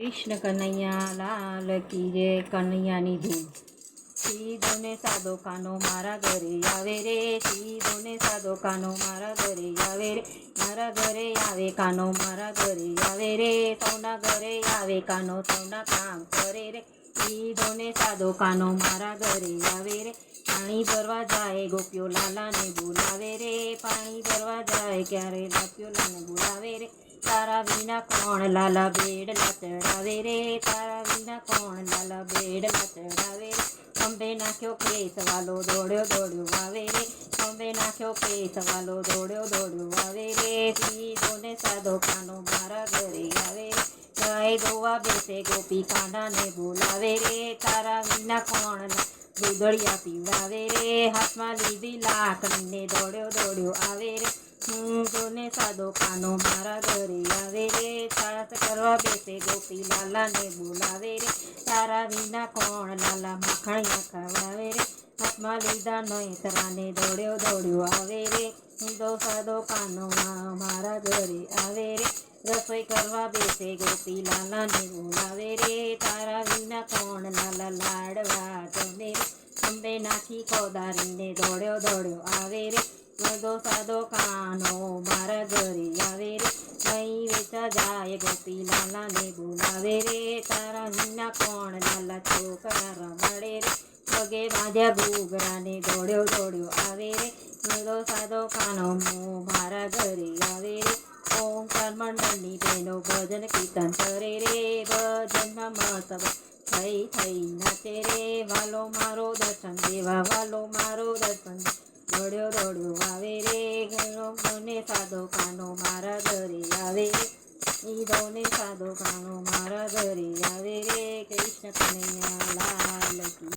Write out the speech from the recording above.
કૃષ્ણ કનૈયા, લાલ કી જય કનૈયાની ધૂન સીધો ને સાદો કાનો મારા ઘરે આવે રે સીધો ને સાદો કાનો મારા ઘરે આવે રે, મારા ઘરે આવે કાનો મારા ઘરે આવે રે, સૌના ઘરે આવે કાનો, સૌના કામ કરે રે. સીધો ને સાદો કાનો મારા ઘરે આવે રે પાણી ભરવા જાય, ગોપીઓ લાલાને બોલાવે રે. પાણી ભરવા જાય, ક્યારે ગોપીઓ લાલાને બોલાવે રે? તારા વિના કોણ લાલા બેડલા ચડાવે રે? તારા વિના કોણ લાલા બેડલા ચડાવે રે? ખંભે નાખ્યો કેસ વાલો દોડ્યો દોડ્યો આવે રે. ખંભે નાખ્યો કેસ વાલો દોડ્યો દોડ્યો આવે રે. સીધો ને સાદો કાનો મારા ઘરે આવે. રે ગાય દોવા બેસે, ગોપી કાંડાને બોલાવે રે. તારા વિના કોણ દૂધળિયા પીવડાવે રે, હાથમાં લીધી લાકડીને દોડ્યો દોડ્યો આવે રે. હું જોને સાદો કાનો મારા ઘરે આવે રે. સાસ કરવા બેસે ગોપી લાલાને બોલાવે રે. તારા વિના કોણ લાલા માખણિયા ખવડાવે રે. હાથમાં લીધા નોતરાને દોડ્યો દોડ્યો આવે રે. દોસા દોકાનોમાં કાનો મારા ઘરે આવે રે. રસોઈ કરવા બેસે ગોપી લાલાને બોલાવે રે. તારા વિના કોણ લાલા લાડવા તમે અંબે નાખી કોદારીને દોડ્યો દોડ્યો આવે રે. બધો સાદો કાનો મારા ઘરે આવે રે. નહીં વેચા જાય ગોપી લાલાને બોલાવે રે. તારા વિના કોણ લાલા છોકરા રમાડે રે. પગે બાંધ્યા ઘૂઘરાને દોડ્યો દોડ્યો આવે. રે મેળો સાદો ખાનો મો મારા ઘરે આવે. રે ઓમકાર મંડળની બહેનો ભજન કીર્તન કરે રે, ભજનમાં મહત્વ થઈ થઈ નાચે રે. વાલો મારો દર્શન દેવા, વાલો મારો દર્શન દોડ્યો દોડ્યો આવે રે. ઘણો મને સાદો કાનો મારા ઘરે આવે. રે ઈદોને સાદો કાનો મારા ઘરે આવે રે. કૃષ્ણ કનૈયા લાલ